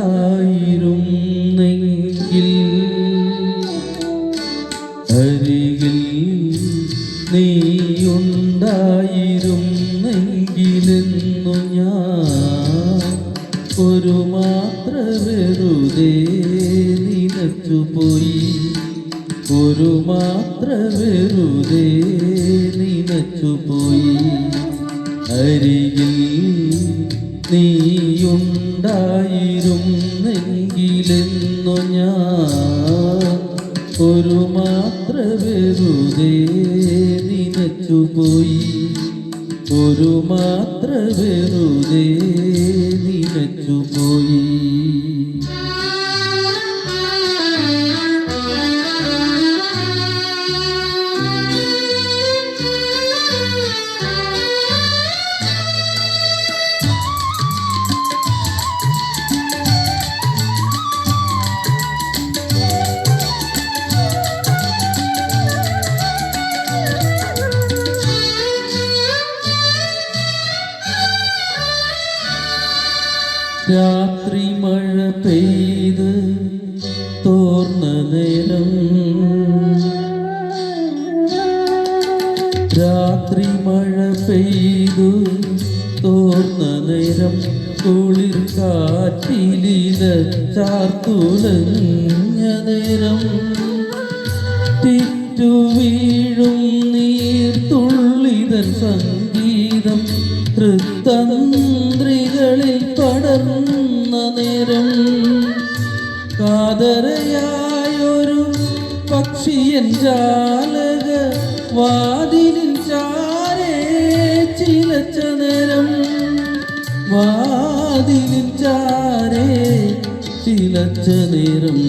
ഉണ്ടായിരുന്നെങ്കിൽ അരികിൽ നീയുണ്ടായിരുന്നെങ്കിലെന്നു ഞാൻ ഒരു മാത്ര വെറുതെ നിനച്ചുപോയി. ഒരു മാത്ര വെറുതെ നിനച്ചുപോയി. അരികിൽ നീ നീയുണ്ടായിരുന്നെങ്കിലെന്നു ഞാൻ ഒരു മാത്ര വെറുതെ നിനച്ചുപോയി ഒരു മാത്ര വെറുതെ നിനച്ചുപോയി രാത്രി മഴ പെയ്ത് തോർന്ന നേരം. രാത്രി മഴ പെയ്തു തോർന്ന നേരം. കുളിർ കാറ്റിലിത ചാർത്തുലഞ്ഞ നേരം. തിറ്റു വീഴും നീർത്തുള്ളിതൻ സംഗീതം. തൃത്തന്ത്രികളിൽ നേരം കാതറയായൊരു പക്ഷിയൻ ജാലക വാതിലിൻ ചാരേ ചിലച്ച നേരം വാതിലിൻ ചാരേ ചിലച്ച നേരം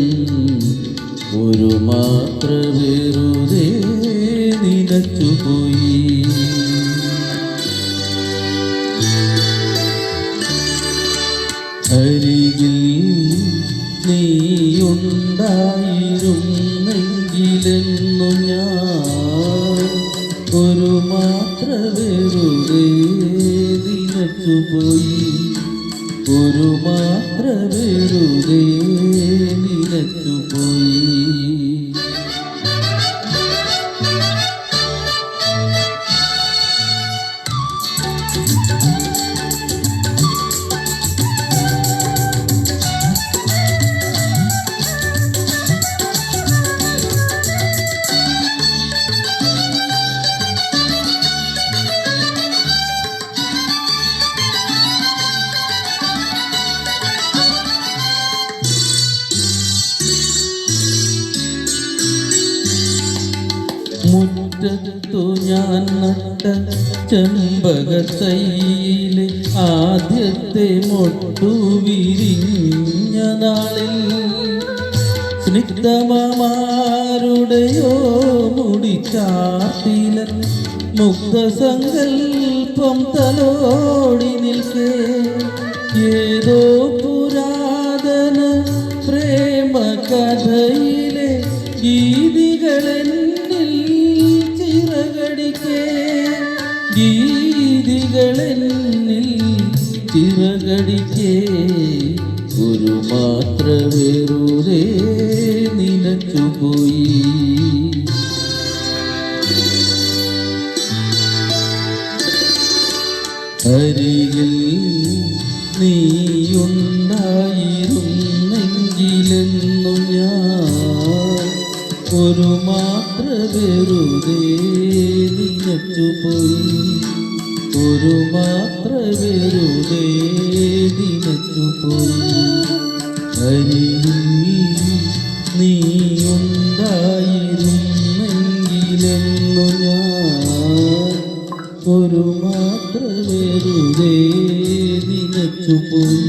ഒരു മാത്ര വെറുതെ അരികിൽ നീയുണ്ടായിരുന്നെങ്കിലെന്നു ഞാൻ ഒരു മാത്ര വെറുതെ നിലച്ചുപോയി. ഒരു മാത്ര വെറുതെ മുറ്റത്തു ഞാൻ നട്ട ചെമ്പകത്തൈയിലെ ആദ്യത്തെ മൊട്ടു വിരിഞ്ഞ നാളിൽ സ്നിഗ്ധമാരുടെയോ മുടിച്ചാത്തിലൻ മുക്തസങ്കൽപ്പം തലോടി നിൽക്കേ. ഏതോ ഗീതികളെന്നിൽ ചിറകടിക്കേ ഒരു മാത്ര വെറുതെ നിലച്ചുപോയി അരികിൽ നീയുണ്ടായിരുന്നെങ്കിലെന്നു ഒരു മാത്ര വെറുതെ പോയി ഒരു മാത്ര വെറുതെ പോയി അരിയിൽ നീ ഉണ്ടായിരുന്നെങ്കിലെന്നു ഞാൻ. ഒരു മാത്ര വെറുതെ പോയി